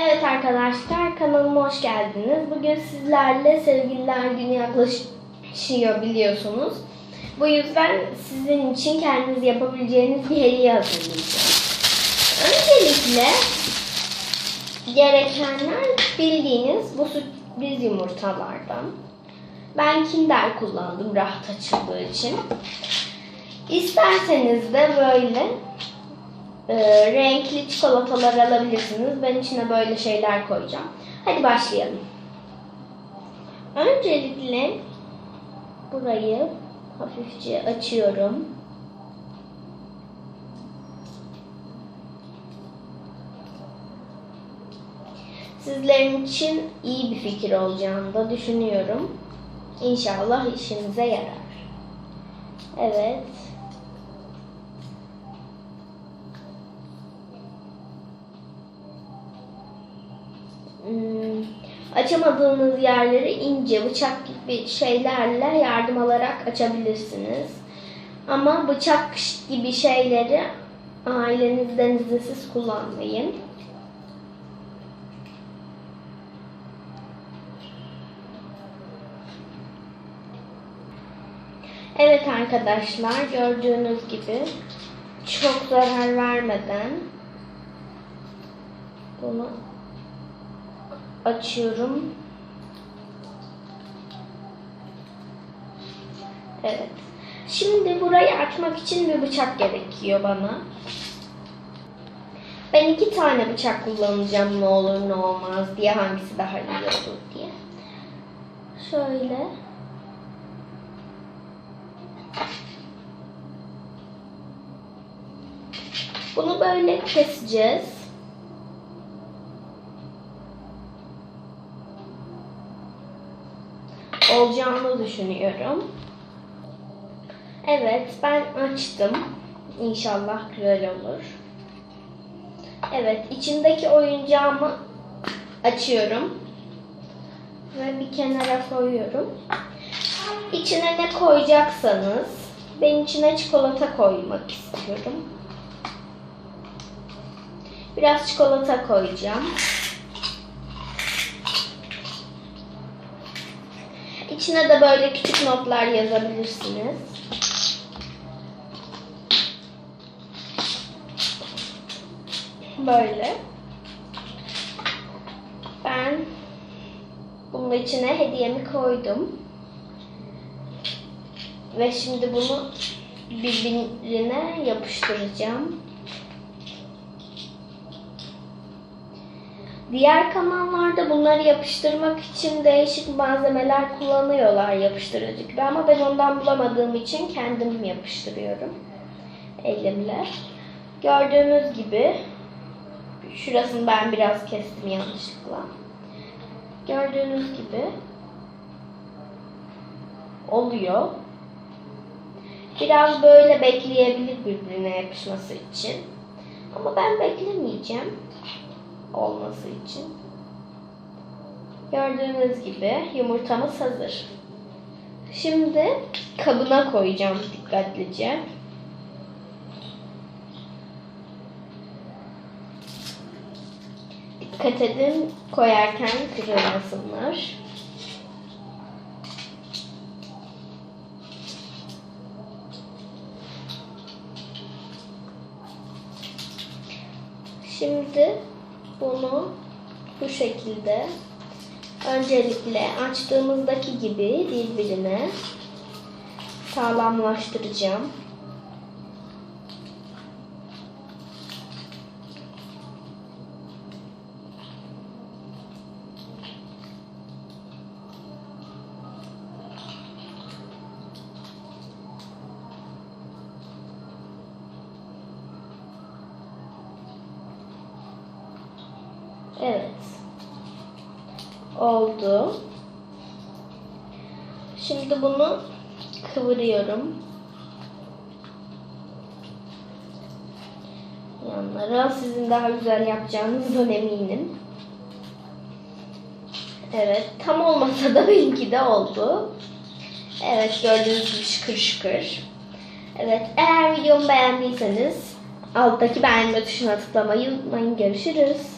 Evet arkadaşlar kanalıma hoş geldiniz. Bugün sizlerle sevgililer günü yaklaşıyor biliyorsunuz. Bu yüzden sizin için kendiniz yapabileceğiniz bir hediye hazırlayacağım. Öncelikle gerekenler bildiğiniz bu sürpriz yumurtalardan. Ben Kinder kullandım rahat açıldığı için. İsterseniz de böyle e, renkli çikolatalar alabilirsiniz. Ben içine böyle şeyler koyacağım. Hadi başlayalım. Öncelikle burayı hafifçe açıyorum. Sizlerin için iyi bir fikir olacağını da düşünüyorum. İnşallah işinize yarar. Evet. Açamadığınız yerleri ince bıçak gibi şeylerle yardım alarak açabilirsiniz. Ama bıçak gibi şeyleri ailenizden izinsiz kullanmayın. Evet arkadaşlar gördüğünüz gibi çok zarar vermeden bunu açıyorum. Evet. Şimdi burayı açmak için bir bıçak gerekiyor bana. Ben iki tane bıçak kullanacağım ne olur ne olmaz diye hangisi daha iyi olur diye. Şöyle. Bunu böyle keseceğiz. Olacağını düşünüyorum. Evet, ben açtım. İnşallah güzel olur. Evet, içindeki oyuncağımı açıyorum. Ve bir kenara koyuyorum. İçine ne koyacaksanız, ben içine çikolata koymak istiyorum. Biraz çikolata koyacağım. İçine de böyle küçük notlar yazabilirsiniz. Böyle. Ben bunun içine hediyemi koydum. Ve şimdi bunu birbirine yapıştıracağım. Diğer kanallarda bunları yapıştırmak için değişik malzemeler kullanıyorlar yapıştırıcı gibi ama ben ondan bulamadığım için kendim yapıştırıyorum elimle. Gördüğünüz gibi şurasını ben biraz kestim yanlışlıkla. Gördüğünüz gibi oluyor. Biraz böyle bekleyebilir birbirine yapışması için. Ama ben beklemeyeceğim olması için. Gördüğünüz gibi yumurtamız hazır. Şimdi kabına koyacağım dikkatlice. Dikkat edin koyarken kırılmasınlar. Şimdi bunu bu şekilde öncelikle açtığımızdaki gibi birbirine sağlamlaştıracağım. Evet. Oldu. Şimdi bunu kıvırıyorum. Yanlara sizin daha güzel yapacağınızdan eminim. Evet. Tam olmasa da benimki de oldu. Evet gördüğünüz gibi şıkır şıkır. Evet eğer videomu beğendiyseniz alttaki beğenme tuşuna tıklamayı unutmayın. Görüşürüz.